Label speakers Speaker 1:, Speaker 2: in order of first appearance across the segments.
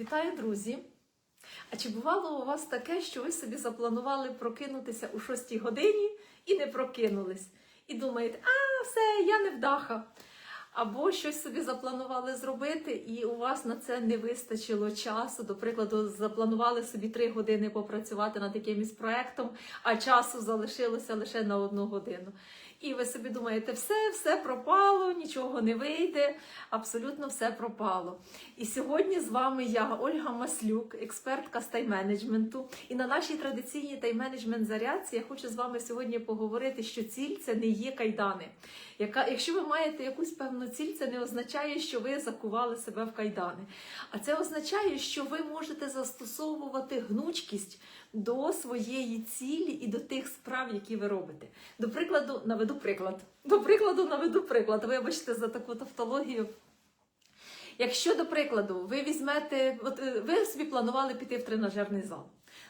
Speaker 1: Вітаю, друзі! А чи бувало у вас таке, що ви собі запланували прокинутися у 6 годині і не прокинулись? І думаєте, а, все, я не вдаха. Або щось собі запланували зробити, і у вас на це не вистачило часу. До прикладу, запланували собі 3 години попрацювати над якимось проектом, а часу залишилося лише на одну годину. І ви собі думаєте, все, все пропало, нічого не вийде, абсолютно все пропало. І сьогодні з вами я, Ольга Маслюк, експертка з тайм-менеджменту. І на нашій традиційній тайм-менеджмент зарядці я хочу з вами сьогодні поговорити, що ціль це не є кайдани. Яка, якщо ви маєте якусь певну ціль, це не означає, що ви закували себе в кайдани. А це означає, що ви можете застосовувати гнучкість до своєї цілі і до тих справ, які ви робите. До прикладу, наведу приклад. До прикладу, наведу приклад. Вибачте за таку тавтологію. Якщо, до прикладу, ви візьмете, от е, ви собі планували піти в тренажерний зал.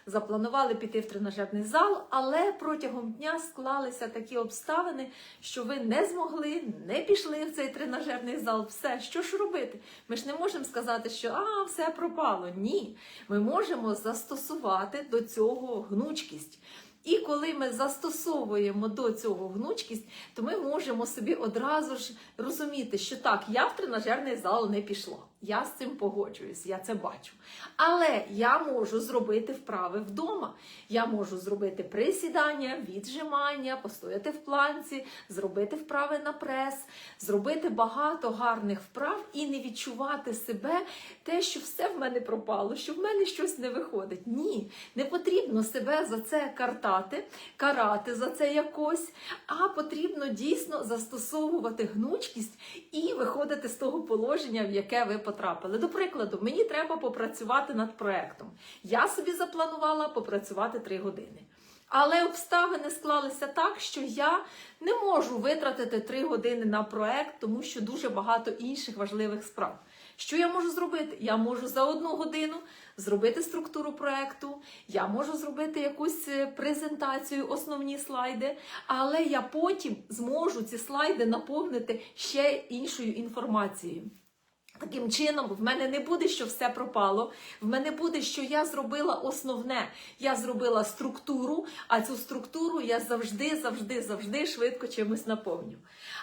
Speaker 1: Запланували піти в тренажерний зал, але протягом дня склалися такі обставини, що ви не змогли, не пішли в цей тренажерний зал. Все, що ж робити? Ми ж не можемо сказати, що а, все пропало. Ні. Ми можемо застосувати до цього гнучкість. І коли ми застосовуємо до цього гнучкість, то ми можемо собі одразу ж розуміти, що так, я в тренажерний зал не пішла. Я з цим погоджуюсь, я це бачу. Але я можу зробити вправи вдома. Я можу зробити присідання, віджимання, постояти в планці, зробити вправи на прес, зробити багато гарних вправ і не відчувати себе те, що все в мене пропало, що в мене щось не виходить. Ні, не потрібно себе за це картати, карати за це якось, а потрібно дійсно застосовувати гнучкість і виходити з того положення, в яке ви потрапили. До прикладу, мені треба попрацювати над проектом. Я собі запланувала попрацювати 3 години. Але обставини склалися так, що я не можу витратити 3 години на проект, тому що дуже багато інших важливих справ. Що я можу зробити? Я можу за одну годину зробити структуру проекту, я можу зробити якусь е, презентацію, основні слайди, але я потім зможу ці слайди наповнити ще іншою інформацією. Таким чином, в мене не буде, що все пропало. В мене буде, що я зробила основне. Я зробила структуру, а цю структуру я завжди, завжди, завжди швидко чимось наповню.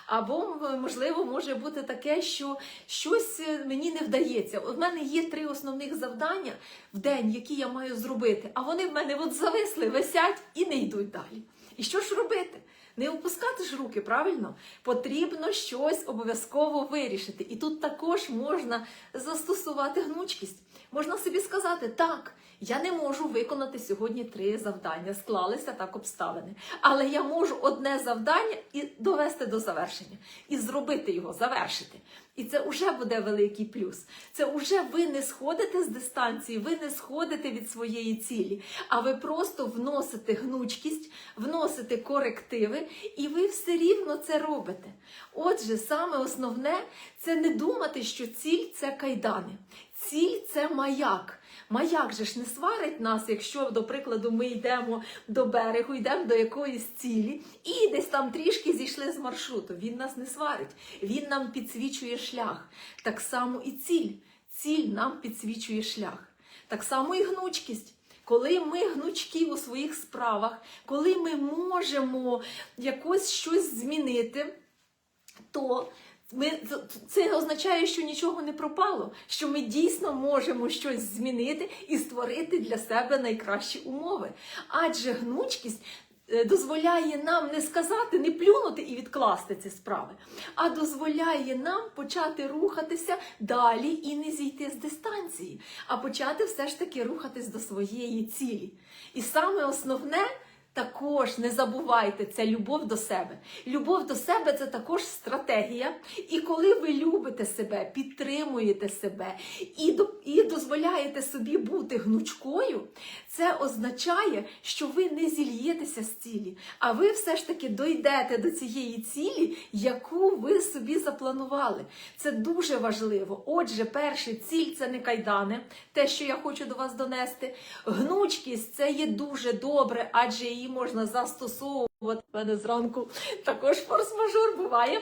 Speaker 1: Або, можливо, може бути таке, що щось е, мені не вдається. У мене є три основних завдання в день, які я маю зробити, а вони в мене от зависли, висять і не йдуть далі. І що ж робити? Не опускати ж руки, правильно? Потрібно щось обов'язково вирішити. І тут також можна застосувати гнучкість. Можна собі сказати, так, я не можу виконати сьогодні три завдання, склалися так обставини. Але я можу одне завдання і довести до завершення, і зробити його, завершити. І це вже буде великий плюс. Це вже ви не сходите з дистанції, ви не сходите від своєї цілі, а ви просто вносите гнучкість, вносите корективи, і ви все рівно це робите. Отже, саме основне це не думати, що ціль це кайдани. Ціль це маяк. Маяк же ж не сварить нас, якщо, до прикладу, ми йдемо до берегу, йдемо до якоїсь цілі і десь там трішки зійшли з маршруту. Він нас не сварить, він нам підсвічує шлях. Так само і ціль. Ціль нам підсвічує шлях. Так само і гнучкість. Коли ми гнучкі у своїх справах, коли ми можемо якось щось змінити, то ми, це означає, що нічого не пропало, що ми дійсно можемо щось змінити і створити для себе найкращі умови. Адже гнучкість е, дозволяє нам не сказати, не плюнути і відкласти ці справи, а дозволяє нам почати рухатися далі і не зійти з дистанції, а почати все ж таки рухатись до своєї цілі. І саме основне. Також не забувайте, це любов до себе. Любов до себе це також стратегія. І коли ви любите себе, підтримуєте себе і і дозволяєте собі бути гнучкою, це означає, що ви не зільєтеся з цілі, а ви все ж таки дойдете до цієї цілі, яку ви собі запланували. Це дуже важливо. Отже, перше, ціль це не кайдани, те, що я хочу до вас донести. Гнучкість це є дуже добре, адже її можна застосовувати. От мене зранку також форс-мажор буває,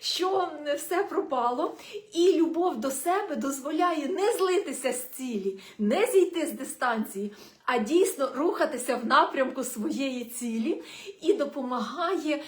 Speaker 1: що все пропало, і любов до себе дозволяє не злитися з цілі, не зійти з дистанції, а дійсно рухатися в напрямку своєї цілі і допомагає,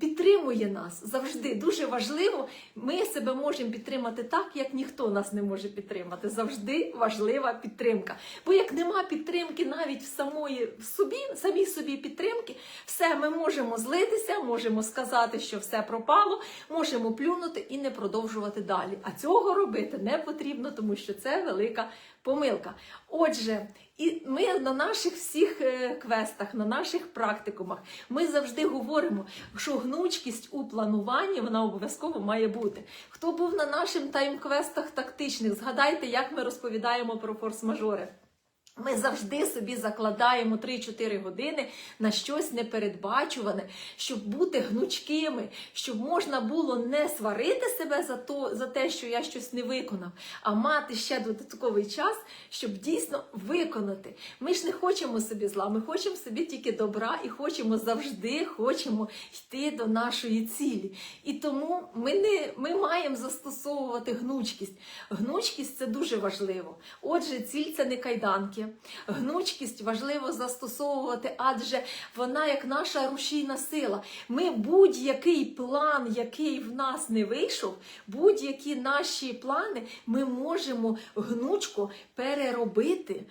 Speaker 1: підтримує нас завжди. Дуже важливо, ми себе можемо підтримати так, як ніхто нас не може підтримати. Завжди важлива підтримка. Бо як нема підтримки навіть в самої в собі, самій собі підтримки, все ми можемо злитися, можемо сказати, що все пропало, можемо плюнути і не продовжувати далі. А цього робити не потрібно, тому що це велика помилка. Отже, і ми на наших всіх е, квестах, на наших практикумах, ми завжди говоримо, що гнучкість у плануванні вона обов'язково має бути. Хто був на наших тайм-квестах тактичних, згадайте, як ми розповідаємо про форс-мажори. Ми завжди собі закладаємо 3-4 години на щось непередбачуване, щоб бути гнучкими, щоб можна було не сварити себе за то, за те, що я щось не виконав, а мати ще додатковий час, щоб дійсно виконати. Ми ж не хочемо собі зла, ми хочемо собі тільки добра і хочемо завжди хочемо йти до нашої цілі. І тому ми, не, ми маємо застосовувати гнучкість. Гнучкість це дуже важливо. Отже, ціль це не кайданки. Гнучкість важливо застосовувати, адже вона як наша рушійна сила. Ми будь-який план, який в нас не вийшов, будь-які наші плани ми можемо гнучко переробити.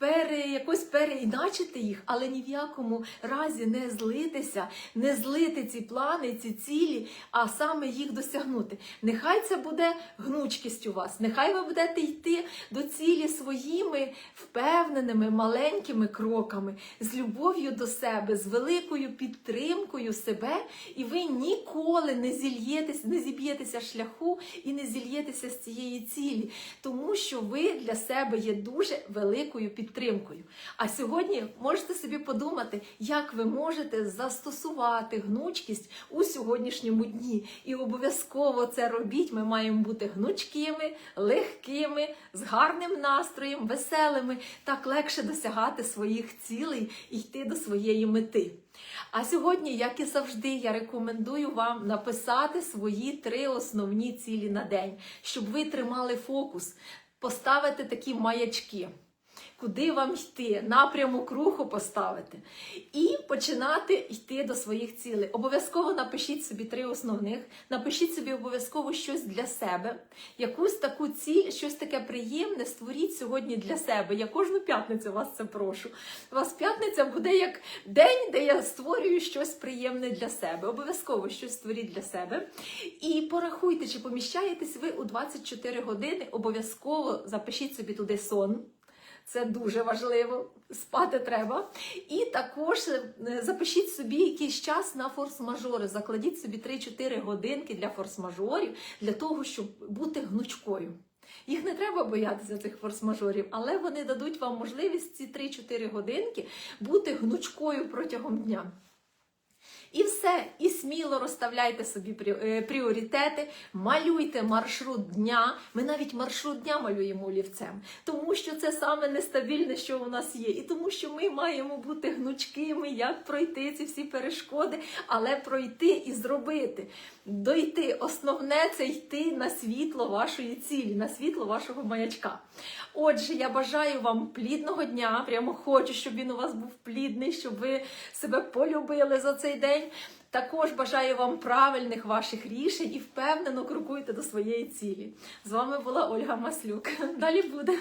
Speaker 1: Пере, якось переіначити їх, але ні в якому разі не злитися, не злити ці плани, ці цілі, а саме їх досягнути. Нехай це буде гнучкість у вас, нехай ви будете йти до цілі своїми впевненими маленькими кроками, з любов'ю до себе, з великою підтримкою себе, і ви ніколи не зільєтесь, не зіб'єтеся шляху і не зільєтеся з цієї цілі, тому що ви для себе є дуже великою підтримкою підтримкою. А сьогодні можете собі подумати, як ви можете застосувати гнучкість у сьогоднішньому дні. І обов'язково це робіть. Ми маємо бути гнучкими, легкими, з гарним настроєм, веселими. Так легше досягати своїх цілей і йти до своєї мети. А сьогодні, як і завжди, я рекомендую вам написати свої три основні цілі на день, щоб ви тримали фокус, поставити такі маячки куди вам йти, напрямок руху поставити. І починати йти до своїх цілей. Обов'язково напишіть собі три основних, напишіть собі обов'язково щось для себе, якусь таку ціль, щось таке приємне створіть сьогодні для себе. Я кожну п'ятницю вас це прошу. У вас п'ятниця буде як день, де я створюю щось приємне для себе. Обов'язково щось створіть для себе. І порахуйте, чи поміщаєтесь ви у 24 години, обов'язково запишіть собі туди сон. Це дуже важливо, спати треба. І також е, запишіть собі якийсь час на форс-мажори. Закладіть собі 3-4 годинки для форс-мажорів, для того, щоб бути гнучкою. Їх не треба боятися цих форс-мажорів, але вони дадуть вам можливість ці 3-4 годинки бути гнучкою протягом дня. І все, і сміло розставляйте собі е, пріоритети, малюйте маршрут дня. Ми навіть маршрут дня малюємо олівцем, тому що це саме нестабільне, що у нас є, і тому, що ми маємо бути гнучкими, як пройти ці всі перешкоди, але пройти і зробити. Дойти. Основне це йти на світло вашої цілі, на світло вашого маячка. Отже, я бажаю вам плідного дня. Прямо хочу, щоб він у вас був плідний, щоб ви себе полюбили за цей день. Також бажаю вам правильних ваших рішень і впевнено крокуйте до своєї цілі. З вами була Ольга Маслюк. Далі буде.